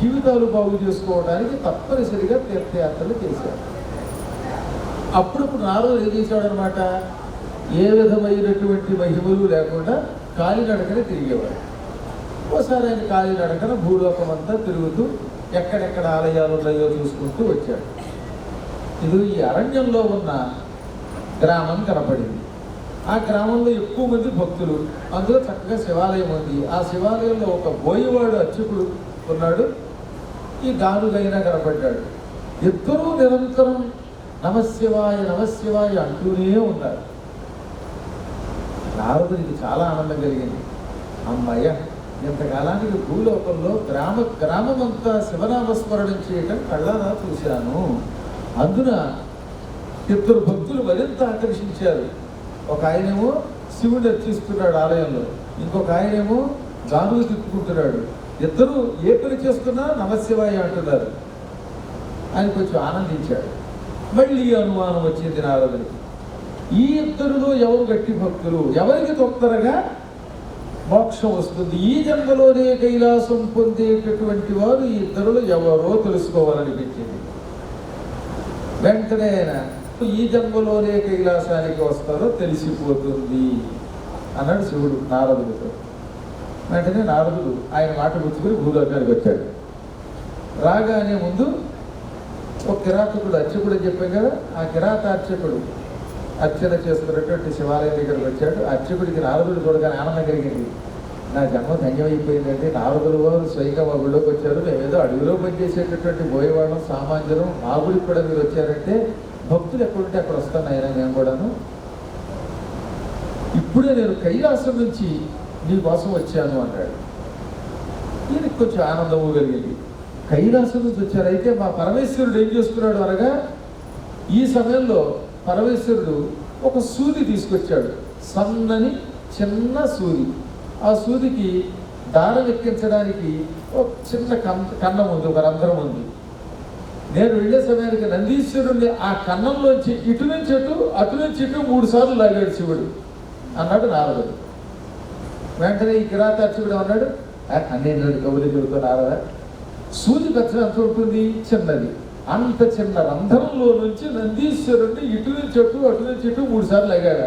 జీవితాలు బాగు చేసుకోవడానికి తప్పనిసరిగా తీర్థయాత్రలు చేశారు. అప్పుడప్పుడు నారదు ఏం చేశాడనమాట ఏ విధమైనటువంటి మహిమలు లేకుండా కాలినడకనే తిరిగేవాడు. ఒకసారి ఆయన కాలినడకన భూలోకం అంతా తిరుగుతూ ఎక్కడెక్కడ ఆలయాలు ఉన్నాయో చూసుకుంటూ వచ్చాడు. ఇది ఈ అరణ్యంలో ఉన్న గ్రామం కనపడింది. ఆ గ్రామంలో ఎక్కువ మంది భక్తులు అందులో చక్కగా శివాలయం ఉంది. ఆ శివాలయంలో ఒక బోయవాడు అర్చకుడు ఉన్నాడు. ఈ గానుగైనా కనపడ్డాడు. ఇద్దరూ నిరంతరం నమశివాయ నమశివాయ అంటూనే ఉన్నారు. నారదుడికి చాలా ఆనందం కలిగింది. అమ్మయ్య ఇంతకాలానికి భూలోకంలో గ్రామ గ్రామమంతా శివనామస్మరణం చేయటం కళ్ళారా చూశాను. అందున ఇద్దరు భక్తులు మరింత ఆకర్షించారు. ఒక ఆయనేమో శివుడు అర్చిస్తున్నాడు ఆలయంలో. ఇంకొక ఆయనేమో గానులు తిప్పుకుంటున్నాడు. ఇద్దరు ఏ పని చేస్తున్నా నమశివాయ అంటున్నారు. ఆయన కొంచెం ఆనందించాడు. మళ్ళీ అనుమానం వచ్చింది నారదుడికి ఈ ఇద్దరులో ఎవరు గట్టి భక్తులు? ఎవరికి తొందరగా మోక్షం వస్తుంది? ఈ జన్మలోనే కైలాసం పొందేటటువంటి వారు ఈ ఇద్దరులు ఎవరో తెలుసుకోవాలనిపించింది. వెంటనే ఆయన ఈ జన్మలోనే కైలాసానికి వస్తారో తెలిసిపోతుంది అన్నాడు శివుడు నారదుడితో. వెంటనే నారదుడు ఆయన మాట గుర్తుకుని భూలోకానికి వచ్చాడు. రాగానే ముందు ఒక కిరాతకుడు అర్చకుడు అని చెప్పాం కదా ఆ కిరాత అర్చకుడు అర్చన చేస్తున్నటువంటి శివాలయం దగ్గరకు వచ్చాడు. అర్చకుడికి నారదుడు చూడగానే ఆనందం కలిగింది. నా జన్మ ధన్యమైపోయిందండి. నారదుడు వారు స్వయంగా మా గుడిలోకి వచ్చారు. మేమేదో అడవిలో పనిచేసేటటువంటి బోయవాడం సామాన్యులం మా గుడికి కూడా మీరు వచ్చారంటే భక్తులు ఎక్కడుంటే అక్కడ వస్తాను ఆయన నేను కూడాను. ఇప్పుడే నేను కైలాసం నుంచి నీ కోసం వచ్చాను అన్నాడు ఈయనకి కొంచెం ఆనందము కలిగింది కైలాసం నుంచి వచ్చారు. అయితే మా పరమేశ్వరుడు ఏం చేస్తున్నాడు అనగా ఈ సమయంలో పరమేశ్వరుడు ఒక సూది తీసుకొచ్చాడు. సన్నని చిన్న సూది. ఆ సూదికి దారం ఎక్కించడానికి ఒక చిన్న కన్నం ఉంది ఒక రంధ్రం ఉంది. నేను వెళ్ళే సమయానికి నందీశ్వరుడిని ఆ కన్నంలోంచి ఇటు నుంచి అటు అటు నుంచి ఇటు మూడు సార్లు లాగాడు శివుడు. అన్నాడు నారదుడు. వెంటనే ఈ కిరాతార్చకుడు అన్నాడు అన్నేళ్ళు కబుర్లు చెబుతూ నారద? సూది పెచ్చడం ఎంత ఉంటుంది? చిన్నది. అంత చిన్న రంధ్రంలో నుంచి నందీశ్వరుడిని ఇటు నుంచి అటు అటు నుంచి ఇటు మూడు సార్లు లాగాడు